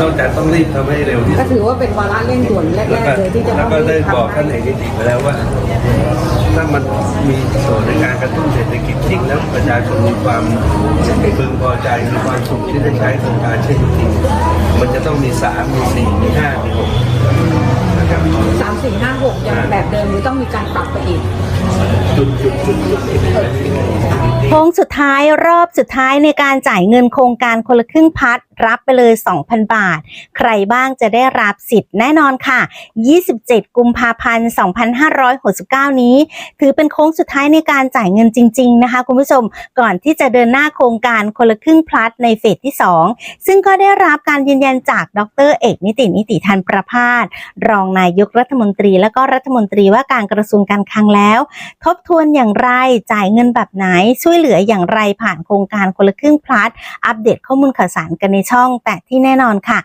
นอกจากต้องรีบทำให้เร็วที่ก็สุดถือว่าเป็นวาระเร่งด่วนแรแล้วกก็ๆเลยที่จะแล้ต้วองก็ได้รีบบอกทำท่านนะเอกนิติไปแล้วว่า ถ้ามันมีส่วนในการกระตุ้นเศรษฐกิจจริงแล้วประชาชนมีความพึงพอใจมีความสุขที่ได้ใช้โครงการเช่นจริงมันจะต้องมีสามมีสี่มีห้ามีหกนะครับสามสี่ห้าหกยังแบบเดิมหรือต้องมีการปรับไปอีกจุดจุดจุดจุดที่เป็นไปไม่ได้โค้งสุดท้ายรอบสุดท้ายในการจ่ายเงินโครงการคนละครึ่งพัดรับไปเลย 2,000 บาท ใครบ้างจะได้รับสิทธิ์แน่นอนค่ะ 27 กุมภาพันธ์ 2569 นี้ ถือเป็นโค้งสุดท้ายในการจ่ายเงินจริง ๆ นะคะ คุณผู้ชม ก่อนที่จะเดินหน้าโครงการคนละครึ่งพลัดในเฟสที่ 2 ซึ่งก็ได้รับการยืนยันจากดร เอกนิตินิติทันประพาส รองนายกรัฐมนตรี และก็รัฐมนตรีว่าการกระทรวงการคลังแล้ว ทบทวนอย่างไร จ่ายเงินแบบไหน ช่วยเหลืออย่างไรผ่านโครงการคนละครึ่งพลัดอัปเดตข้อมูลข่าวสารกันในช่อง แต่ที่แน่นอนค่ะ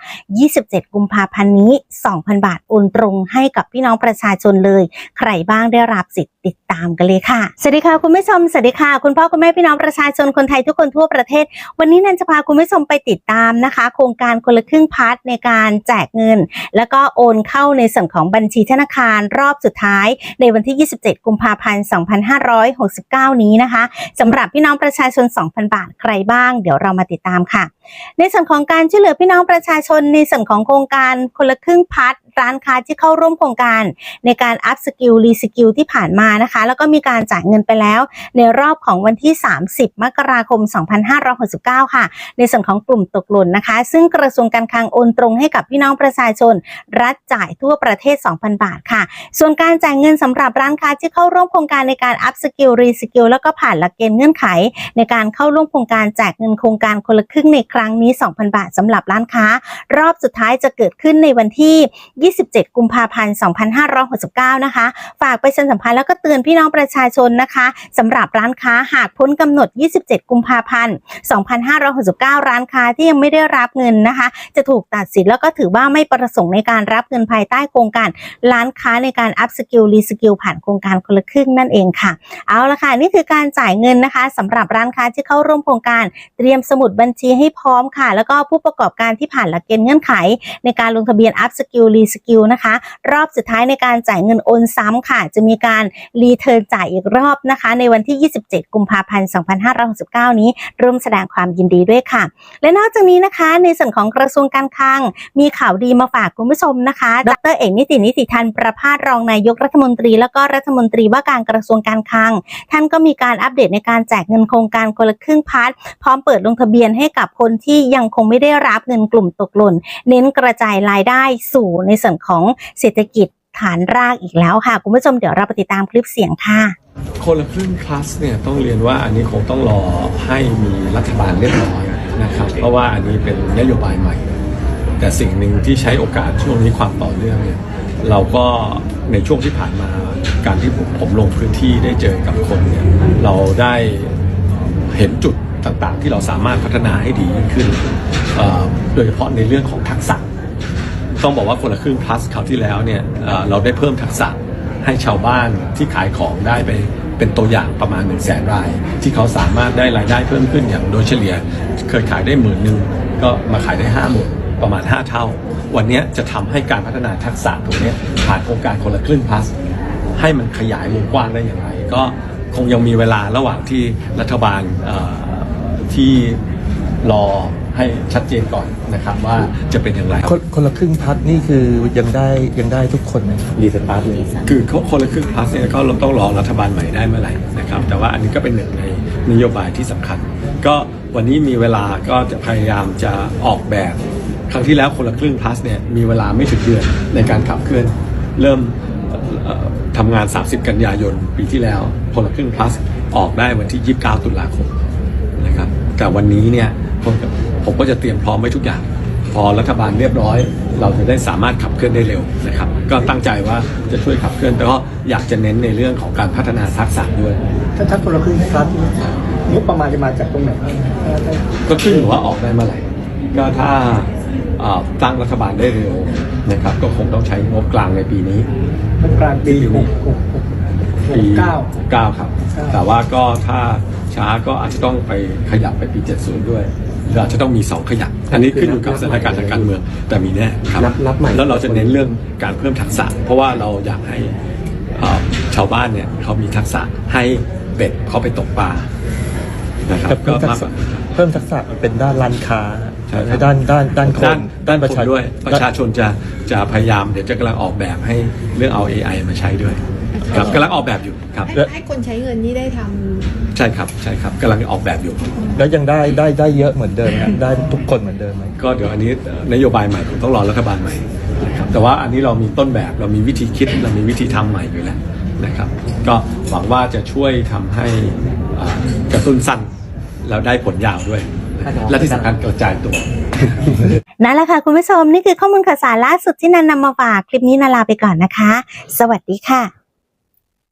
27 กุมภาพันธ์นี้ 2,000 บาทโอนตรงให้กับพี่น้องประชาชนเลย ใครบ้างได้รับสิทธิ์ติดตามกันเลยค่ะ สวัสดีค่ะคุณผู้ชม สวัสดีค่ะ คุณพ่อคุณแม่พี่น้องประชาชนคนไทยทุกคนทั่วประเทศ วันนี้นันจะพาคุณผู้ชมไปติดตามนะคะ โครงการคนละครึ่งพัดในการแจกเงิน แล้วก็โอนเข้าในส่วนของบัญชีธนาคารรอบสุดท้าย ในวันที่ 27 กุมภาพันธ์ 2569 นี้นะคะสำหรับพี่น้องประชาชน 2,000 บาทใครบ้าง เดี๋ยวเรามาติดตามค่ะ ในส่วนของการช่วยเหลือพี่น้องประชาชนในส่วนของโครงการคนละครึ่งพัดร้านค้าที่เข้าร่วมโครงการ ในการอัพสกิลรีสกิลที่ผ่านมานะคะ แล้วก็มีการจ่ายเงินไปแล้ว ในรอบของวันที่ 30 มกราคม 2569 ค่ะ ในส่วนของกลุ่มตกหล่นนะคะ ซึ่งกระทรวงการคลังโอนตรงให้กับพี่น้องประชาชน รัฐจ่ายทั่วประเทศ 2,000 บาทค่ะ ส่วนการจ่ายเงินสำหรับร้านค้าที่เข้าร่วมโครงการในการอัพสกิลรีสกิลแล้วก็ผ่านหลักเกณฑ์เงื่อนไข ในการเข้าร่วมโครงการแจกเงินโครงการคนละครึ่งในครั้งนี้2,000 บาทสำหรับร้านค้า รอบสุดท้ายจะเกิดขึ้นในวันที่ 27 กุมภาพันธ์ 2569 นะคะ ฝากไปเชิญสัมพันธ์แล้วก็เตือนพี่น้องประชาชนนะคะสำหรับร้านค้าหากพ้นกำหนด 27 กุมภาพันธ์ 2569 ร้านค้าที่ยังไม่ได้รับเงินนะคะ จะถูกตัดสินแล้วก็ถือว่าไม่ประสงค์ในการรับเงินภายใต้โครงการร้านค้าในการอัพสกิลรีสกิลผ่านโครงการคนละครึ่งนั่นเองค่ะ เอาละค่ะ นี่คือการจ่ายเงินนะคะสำหรับร้านค้าที่เข้าร่วมโครงการ เตรียมสมุดบัญชีให้พร้อมค่ะ แล้วก็ผู้ประกอบการที่ผ่านหลักเกณฑ์เงื่อนไข ในการลงทะเบียนอัพสกิลรีสกิลนะคะ รอบสุดท้ายในการจ่ายเงินโอนซ้ำค่ะ จะมีการรีเทิร์นจ่ายอีกรอบนะคะ ในวันที่ 27 กุมภาพันธ์ 2569 นี้ร่วมแสดงความยินดีด้วยค่ะ และนอกจากนี้นะคะ ในส่วนของกระทรวงการคลัง มีข่าวดีมาฝากคุณผู้ชมนะคะ ดรเอกนิตินิติทันประพาสรองนายกรัฐมนตรี แล้วก็รัฐมนตรีว่าการกระทรวงการคลัง ท่านก็มีการอัปเดตในการแจกเงินโครงการคนละครึ่งพัดพร้อมเปิดลงทะเบียนให้กับคนที่ยังคงไม่ได้รับเงินกลุ่มตกหล่น เน้นกระจายรายได้สู่ในส่วนของเศรษฐกิจฐานรากอีกแล้วค่ะ คุณผู้ชมเดี๋ยวเราไปติดตามคลิปเสียงค่ะ คนละครึ่งคลาสเนี่ยต้องเรียนว่าอันนี้คงต้องรอให้มีรัฐบาลเรียบร้อยนะครับ เพราะว่าอันนี้เป็นนโยบายใหม่ แต่สิ่งหนึ่งที่ใช้โอกาสช่วงนี้ความต่อเนื่องเนี่ยเราก็ในช่วงที่ผ่านมาการที่ผมผมลงพื้นที่ได้เจอกับคนเนี่ยเราได้เห็นจุด ต่างๆ ที่เราสามารถพัฒนาให้ดียิ่งขึ้น โดยเฉพาะในเรื่องของทักษะ ต้องบอกว่าคนละครึ่ง plus คราวที่แล้วเนี่ยเราได้เพิ่มทักษะให้ชาวบ้านที่ขายของได้ไปเป็นตัวอย่างประมาณ1นึ่งแสนราย ที่เขาสามารถได้รายได้เพิ่มขึ้นอย่างโดยเฉลี่ย เคยขายได้หมื่นหนึ่งก็มาขายได้ห้าหมื่นประมาณ 5 เท่า วันนี้จะทำให้การพัฒนาทักษะตรงนี้ผ่านโครงการคนละครึ่ง plus ให้มันขยายวงกว้างได้อย่างไร ก็คงยังมีเวลาระหว่างที่รัฐบาล ที่รอให้ชัดเจนก่อนนะครับว่าจะเป็นอย่างไร คนคนละครึ่งพัดนี่คือยังได้ยังได้ทุกคนไหมรีสตาร์ทเลยคือคนละครึ่งพลัสเนี่ยก็เราต้องรอรัฐบาลใหม่ได้เมื่อไหร่นะครับแต่ว่าอันนี้ก็เป็นหนึ่งในนโยบายที่สำคัญ ก็วันนี้มีเวลาก็จะพยายามจะออกแบบ ครั้งที่แล้วคนละครึ่งพลัสเนี่ยมีเวลาไม่ถึงเดือนในการขับเคลื่อนเริ่มเอ่อทำงาน 30 กันยายนปีที่แล้วคนละครึ่งพลัสออกได้วันที่ 29 ตุลาคมนะครับ แต่วันนี้เนี่ยผมผมก็จะเตรียมพร้อมไว้ทุกอย่าง พอรัฐบาลเรียบร้อย เราจะได้สามารถขับเคลื่อนได้เร็วนะครับ ก็ตั้งใจว่าจะช่วยขับเคลื่อนแต่ก็อยากจะเน้นในเรื่องของการพัฒนาทักษะด้วยถ้าทัดคนละครึ่งครับงบประมาณจะมาจากตรงไหนบ้างก็ขึ้นอยู่ว่าออกได้เมื่อไหร่ก็ถ้าเอ่อตั้งรัฐบาลได้เร็วนะครับ ก็คงต้องใช้งบกลางในปีนี้งบกลางปีหกหกหกหปีกเก้าเก้าครับเก้าแต่ว่าก็ถ้า ช้าก็อาจจะต้องไปขยับไปปี 70 ด้วยหรืออาจจะต้องมีสองขยักอันนี้ขึ้นอยู่กับสถานการณ์ทางการเมืองแต่มีแน่ครับนับนับใหม่แล้วเราจะเน้นเรื่องการเพิ่มทักษะ เพราะว่าเราอยากให้เอ่อชาวบ้านเนี่ยเขามีทักษะให้เป็ดเขาไปตกปลานะครับแต่ก็เพิ่มทัมากษะเพิ่มทักษะเป็นด้านร้านค้าใช่ครับด้านด้านด้านคนด้านด้านประชาคนด้วย ประชาชนจะจะพยายามเดี๋ยวจะกำลังออกแบบให้เรื่องเอา AI มาใช้ด้วย ครับกำลังออกแบบอยู่ครับให้ให้คนใช้เงินนี่ได้ทำใช่ครับใช่ครับกำลังออกแบบอยู่ แล้วยังได้ได้ได้เยอะเหมือนเดิมนะได้ทุกคนเหมือนเดิมไหมก็เดี๋ยวอันนี้เอ่อนโยบายใหม่ผมต้องรอรัฐบาลใหม่นะครับแต่ว่าอันนี้เรามีต้นแบบเรามีวิธีคิดเรามีวิธีทำใหม่อยู่แล้วนะครับ ก็หวังว่าจะช่วยทำให้อ่ากระตุ้นสั้นแล้วได้ผลยาวด้วย และที่สำคัญกระจายตัว นั่นแหละค่ะคุณผู้ชมนี่คือข้อมูลข่าวสารล่าสุดที่นันนำมาฝากคลิปนี้นาลาไปก่อนนะคะ สวัสดีค่ะ